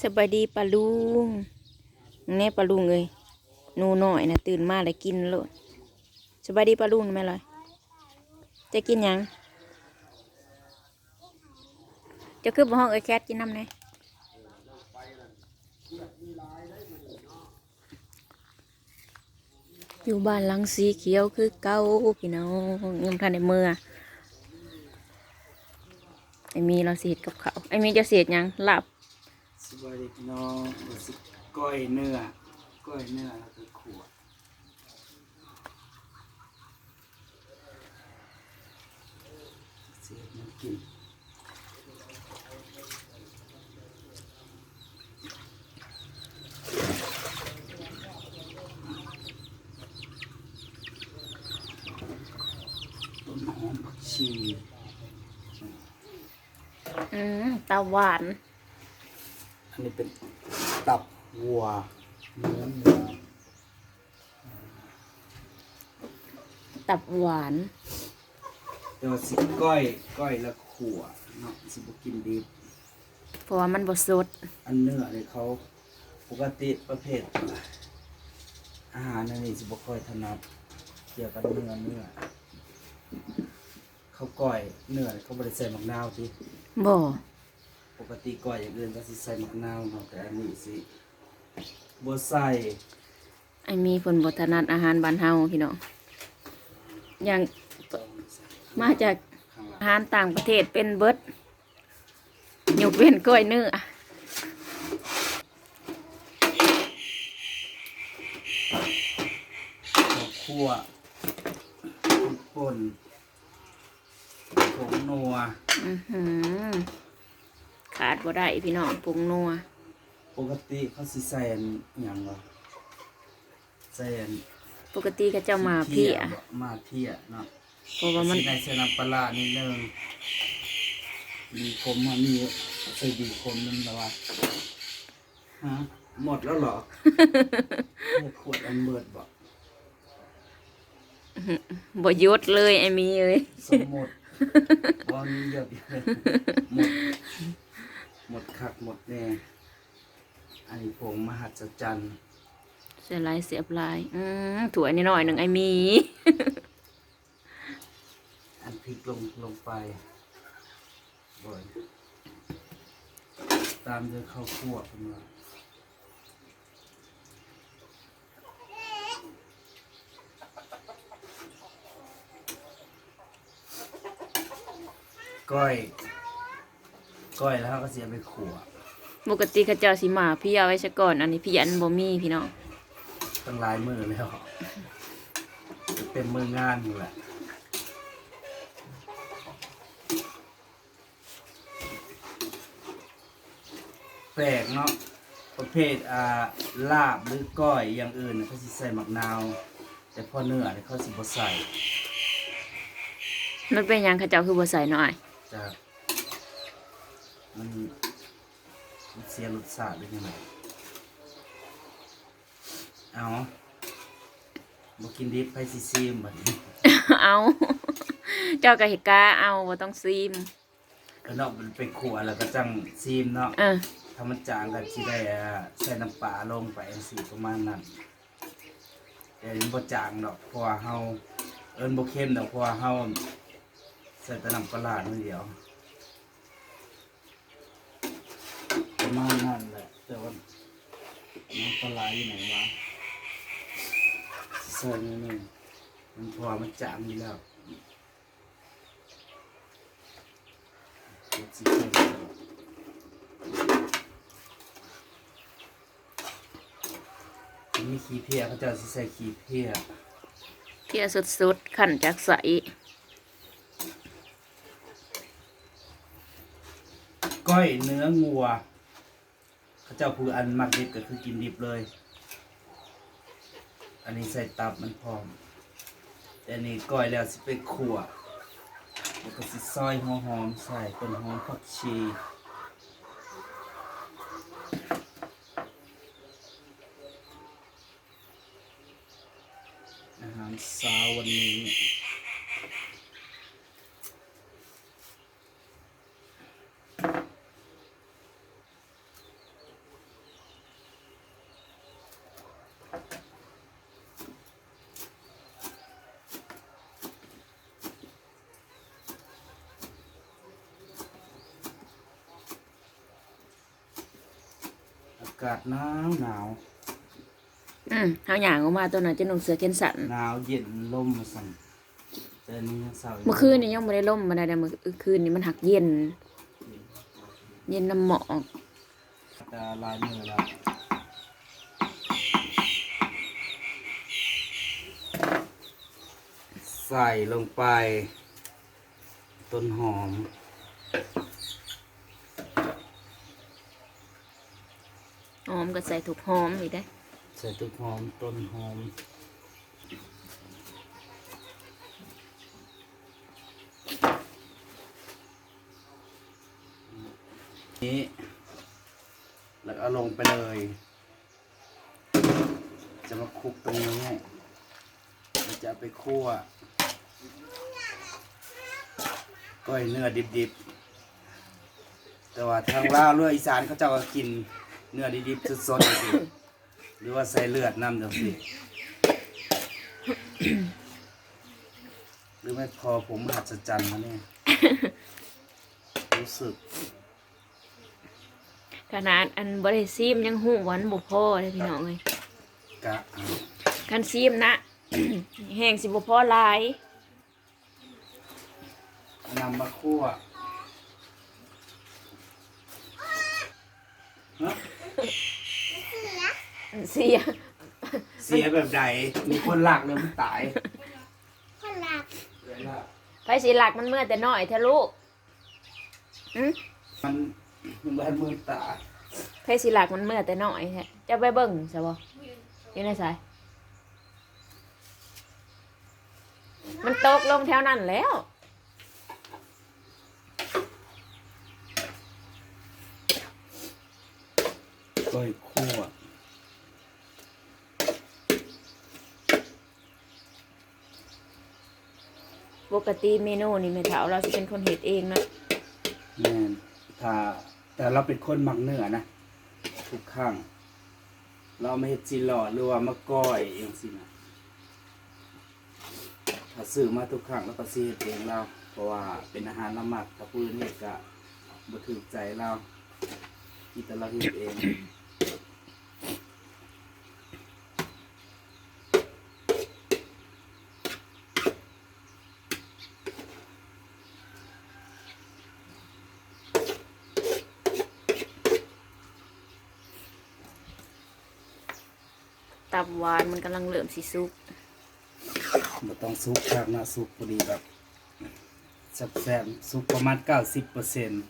สบายดีปลาลุงแน่ปลาลุงเลยนูหน้อยนะตื่นมาแล้วกินโลดสบายดีปลาลุงไหมล่ะจะกินยังจะขึ้นบนห้องไอแคทกินน้ำไหนอยู่บ้านหลังสีเขียวคือเก้าพี่น้องยังทันในเมื่อไอมีเราเสียดกับเขาไอมีจะเสียดยังหลับ สวัสดีพี่น้องรู้สึกก้อยเนื้อ ก้อยเนื้อแล้วก็ขวดเสียบน้ำกินต้นหอมผักชี อืมตาหวาน อันนี้เป็นตับวัวเนื้อวัวตับหวานเดี๋ยวสิก้อยก้อยแล้วขัวเนาะสิบกินดิบเพราะว่ามันบดสดอันเนื้อเนี่ยเขาปกติประเภท อาหารอันนี้สิบค่อยถนัดเกี่ยวกับเนื้อเนื้อเขาก้อยเนื้อเขาบริใส่มะนาวทีบ่ ปกติก้อยอย่างอื่นก็สิใส่มะนาวเนาะแต่อันนี้สิบัใส่ไอมีผลบทนัดอาหารบ้านเฮาพี่น้องอย่างมาจากข้างหลังอาหารต่างประเทศเป็นเบิดยกเว้นกล้วยเนื้อข้าวคั่วป่นผงนัว อื้อหือ ขาดบ่ได้พี่น้องปรุงนัวปกติเขาสิใส่อันอหย่างวะใส่อันปกติก็เจ้ามาเพี่บ่มาเพียเนาะเพราะว่ามันสิในใส่น้ำปลาร้านิดนึงมีคมมันมีใส่ดีคมนึงแล้ววะฮะหมดแล้วเหรอ ให้ขวดอันเบิดบอกบ่หยุดเลยไอมีเอ้ยสมหมดบอมีเยอะเลยหมด หมดคักหมดแน่ อันนี้ผงมหัศจรรย์เสียลายเสียบลายอืมถั่วนิดหน่อยหนึ่งไอมี อันพริกลงลงไปบ่อยตามด้วยข้าวคั่วขึ้นมาก้อย ก้อยแล้วเขาก็เสียไปขัวปกติเขาเจ้าสิมาพี่เอาไว้ซะก่อน อันนี้พี่อันบ่มีพี่น้องตั้งหลายมือแล้วจะเป็นมืองานอยู่แหละแปลกเนาะประเภทอ่าลาบหรือก้อยอย่างอื่นน่ะเขาสิใส่มะนาว แต่พอเนื้อเนี่ยเขาสิบ่ใส่มันเป็นหยังเขาเจ้าคือบ่ใส่หน่อยจะ มันมันเสียรสชาติได้ยังไงเอาบ่กินดิบไปสิซีมบัดนี้เอาเจ้าก็เห็ดกล้าเอาบ่ต้องซีมก็เนาะมันไปขัวแล้วก็จังซีมเนาะเออถ้ามันจางก็สิได้อ่าใส่น้ำปลาลงไปจังซี่ประมาณนั้นแต่มันบ่จางดอกเพราะว่าเฮาเอิ้นบ่เค็มดอกเพราะว่าเฮาใส่แต่น้ำปลาร้านิดเดียว ประ มาณนั้นแหละ แต่ว่าน้ำปลาร้าอยู่ไหนวะใส่นิดนึงมันเพราะว่ามันจางอยู่แล้วเดี๋ยวสิเพิ่มอีกมีขี้เพียเขาจะสิใส่ขี้เพียเพียสดๆ ขันจากใสก้อยเนื้องัว เจ้าผู้อันมักดิบก็คือกินดิบเลย อันนี้ใส่ตับมันพร้อม แต่อันนี้ก้อยแล้วสิไปขั่วแล้วก็สิซอยหัวหอมใส่ต้นหอมผักชีอาหารเช้าวันนี้ากาศหนาวหนาวอืมเฮาหยางออกมาตัวนั้นจะนุ่งเสื้อแขนสั้นหนาวเย็นลมมาสั่นแต่อันนี้ยังเศร้ายู่เมื่อคืนนี่ยังบ่ได้ล่มบ่ได้แต่เมื่อคืนนี่มันหักเย็น เย็นน้ำหมอกแต่ลายมือแล้วใส่ลงไป ต้นหอม หอ มก็ใส่ถูกหอมอีกได้ ใส่ต้นหอมต้นหอมนี้ แล้วก็เอาลงไปเลย จะมาคลุกตรงนี้เราจะเอาไปคั่วก้อยเนื้อดิบๆ แต่ว่าทางลาวเรืออีสานเขาเจ้าก็กิน เนื้อดิบๆสดๆจังซี่หรือว่าใส่เลือดน้ำจังสิหรือไม่พอผมหัดสจันมาเนี่ยรู้สึก ขนาดอันบ่ได้ซีมยังหูหวามันบ่พอเลยพี่น้องเอ้ยกะเอาคันซีมนะ แห้งสิบ่พอหลายนำมาคั่วฮะ เสีย เสียแบบใดมีคนหลักเลยมันตายคนหลักเสียละไผสิหลักมันเมื่อแต่น้อยเถอะลูกอืมมันมันบ้านมือตายไผสิหลักมันเมื่อแต่น้อยแท้จะไปเบิ่งซะบ่อยู่ในสาย มันตกลงแถวนั้นแล้ว ก้อยคั่ว ปกติเมนูนี่แม่เฒ่าเราสิเป็นคนเฮ็ดเองเนาะแม่นถ้าแต่เราเป็นคนมักเนื้อนะทุกครั้งเราไม่เห็ดจีหลอดหรือว่ามาก้อยเองสินะถ้าซื้อมาทุกครั้งแล้วก็ซีเฮ็ดเองเรา เพราะว่าเป็นอาหารละหมักถ้าพูดนี่ก็บ่ถูกใจเรากินแต่เราเฮ็ดเอง ตับหวานมันกำลังเริ่มสิสุกบ่ต้องซุปคักนะซุปพอดีแบบแซ่บๆซุปประมาณ90เปอร์เซ็นต์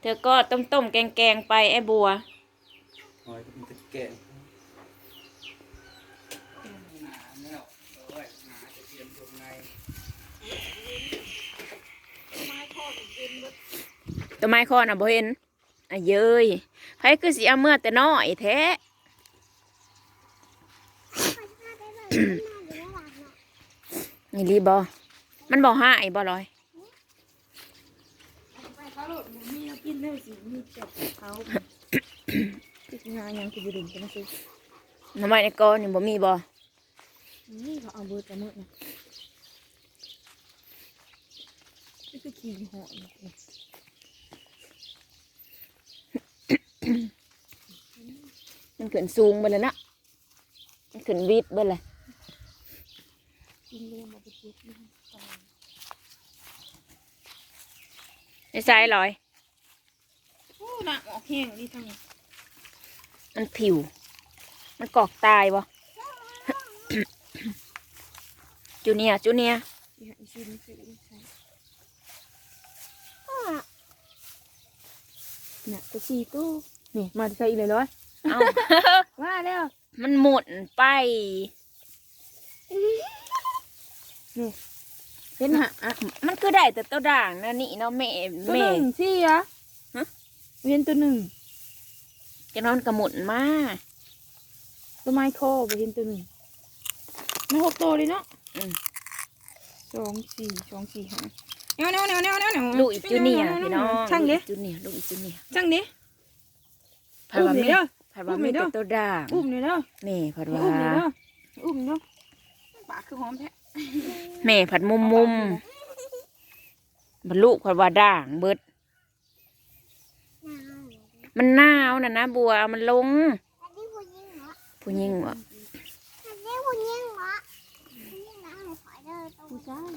เธอก็ต้มต้มๆแกงแกงๆไปไอ้บัวโอ้ยมันจะแกะแล้วหนาจะเตรียมตรงใน ตัวไม้คอน่ะบ่เห็นอะเย้ยไผคือสิเอาเมื่อแต่น้อยแท้นี่รีบอมันบอห้าไอ้บอลอยเขาหลุดมีเรากินได้สิมีเจ็บเขาที่งานยังกินดื่มกันนะสิน้ำมันในกอนี่บ่มีบอนี่เขาเอาเบอร์จะมืดนะนี่คือขี่หอน มันขึ้นสูงไปเลยนะมันขึ้นวิดไปเลยกินเรื่องมาไปกินนี่ในสายลอยโอ้หนักออกแห้งดีทั้งนี้มันผิว มันกอกตายบ่จูเนียร์จูเนียร์อย่าอีซินสิใช่เนี่ยตัวสี่ตู้นี่มาใส่อีกเลยร้อย เอาว่าแล้วมันหมุนไปเห็นหะอะมันคือได้แต่ตัวด่างนะนี่เนาะแม่ตัวหแม่ นึ่งสี่อะฮะ เวียนตัวหนึ่งจะนอนกระหมุนมาตัวไม้โคไปเห็นตัวหนึ่งมาหกตัวเลยเนาะอืม สองสี่สองสี่ห้าเนาเนาเนาเนาเนาเนาลูกอีจูเนียร์พี่น้องช่างเด้ลูกอีจูเนียร์ลูกอีจูเนียร์ช่างเด้ผัดอุ้มว่าเลยแม่เด้อ ผัดว่าแม่อุ้มเลยเด้แต่อตัวด่างอุ้มเลยเด้อแม่ผัดว่าอุ้มเลยเด้ออุ้มเนาะปากคือหอมแท้แม่ผัดมุมมุมบรรลุข่อยว่าด่างเบิดนาวมันหนาวน่ะนะบัวเอามันลงอันนี้ผู้หญิงเหรอผู้หญิงวะอันนี้ผู้หญิงเหรอผู้หญิงนะให้ขอยเด้อตัวผู้ชาย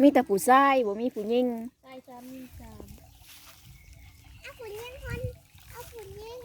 มีแต่ผู้ชายบ่มีผู้หญิงชายสามีสา